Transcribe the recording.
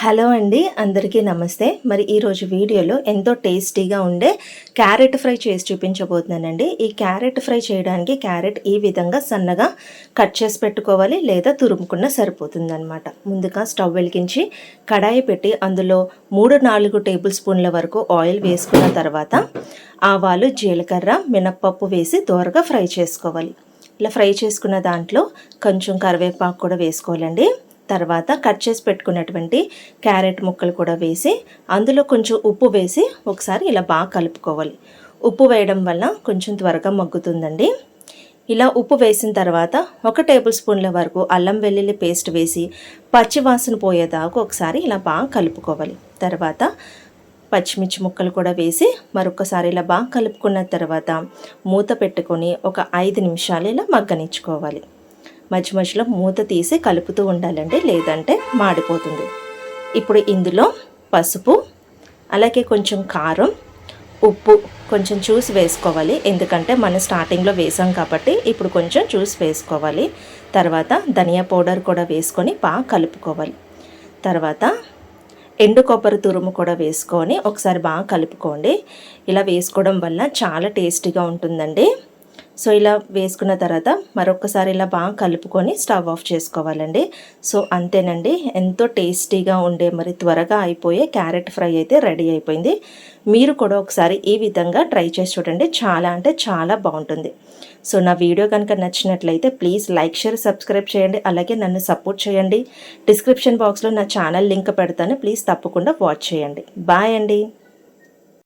Hello అండి అందరికీ నమస్తే. మరి ఈరోజు వీడియోలో ఎంతో టేస్టీగా ఉండే క్యారెట్ ఫ్రై చేసి చూపించబోతున్నానండి. ఈ క్యారెట్ ఫ్రై చేయడానికి క్యారెట్ ఈ విధంగా సన్నగా కట్ చేసి పెట్టుకోవాలి లేదా తురుముకున్న సరిపోతుందన్నమాట. ముందుగా స్టవ్ వెలిగించి కడాయి పెట్టి అందులో మూడు నాలుగు టేబుల్ స్పూన్ల వరకు ఆయిల్ వేసుకున్న తర్వాత ఆవాలు జీలకర్ర మినప్పప్పు వేసి దోరగా ఫ్రై చేసుకోవాలి. ఇలా ఫ్రై చేసుకున్న దాంట్లో కొంచెం కరివేపాకు కూడా వేసుకోవాలండి. తర్వాత కట్ చేసి పెట్టుకున్నటువంటి క్యారెట్ ముక్కలు కూడా వేసి అందులో కొంచెం ఉప్పు వేసి ఒకసారి ఇలా బాగా కలుపుకోవాలి. ఉప్పు వేయడం వల్ల కొంచెం త్వరగా మగ్గుతుందండి. ఇలా ఉప్పు వేసిన తర్వాత ఒక టేబుల్ స్పూన్ల వరకు అల్లం వెల్లుల్లి పేస్ట్ వేసి పచ్చివాసన పోయేదాకా ఒకసారి ఇలా బాగా కలుపుకోవాలి. తర్వాత పచ్చిమిర్చి ముక్కలు కూడా వేసి మరొకసారి ఇలా బాగా కలుపుకున్న తర్వాత మూత పెట్టుకొని ఒక ఐదు నిమిషాలు ఇలా మగ్గనిచ్చుకోవాలి. మధ్య మధ్యలో మూత తీసి కలుపుతూ ఉండాలండి లేదంటే మాడిపోతుంది. ఇప్పుడు ఇందులో పసుపు అలాగే కొంచెం కారం ఉప్పు కొంచెం చూసి వేసుకోవాలి. ఎందుకంటే మనం స్టార్టింగ్లో వేసాం కాబట్టి ఇప్పుడు కొంచెం చూసి వేసుకోవాలి. తర్వాత ధనియా పౌడర్ కూడా వేసుకొని బాగా కలుపుకోవాలి. తర్వాత ఎండు కొబ్బరి తురుము కూడా వేసుకొని ఒకసారి బాగా కలుపుకోండి. ఇలా వేసుకోవడం వల్ల చాలా టేస్టీగా ఉంటుందండి. సో ఇలా వేసుకున్న తర్వాత మరొకసారి ఇలా బాగా కలుపుకొని స్టవ్ ఆఫ్ చేసుకోవాలండి. సో అంతేనండి ఎంతో టేస్టీగా ఉండే మరి త్వరగా అయిపోయే క్యారెట్ ఫ్రై అయితే రెడీ అయిపోయింది. మీరు కూడా ఒకసారి ఈ విధంగా ట్రై చేసి చూడండి చాలా అంటే చాలా బాగుంటుంది. సో నా వీడియో కనుక నచ్చినట్లయితే ప్లీజ్ లైక్ షేర్ సబ్స్క్రైబ్ చేయండి అలాగే నన్ను సపోర్ట్ చేయండి. డిస్క్రిప్షన్ బాక్స్లో నా ఛానల్ లింక్ పెడతాను ప్లీజ్ తప్పకుండా వాచ్ చేయండి. బాయ్ అండి.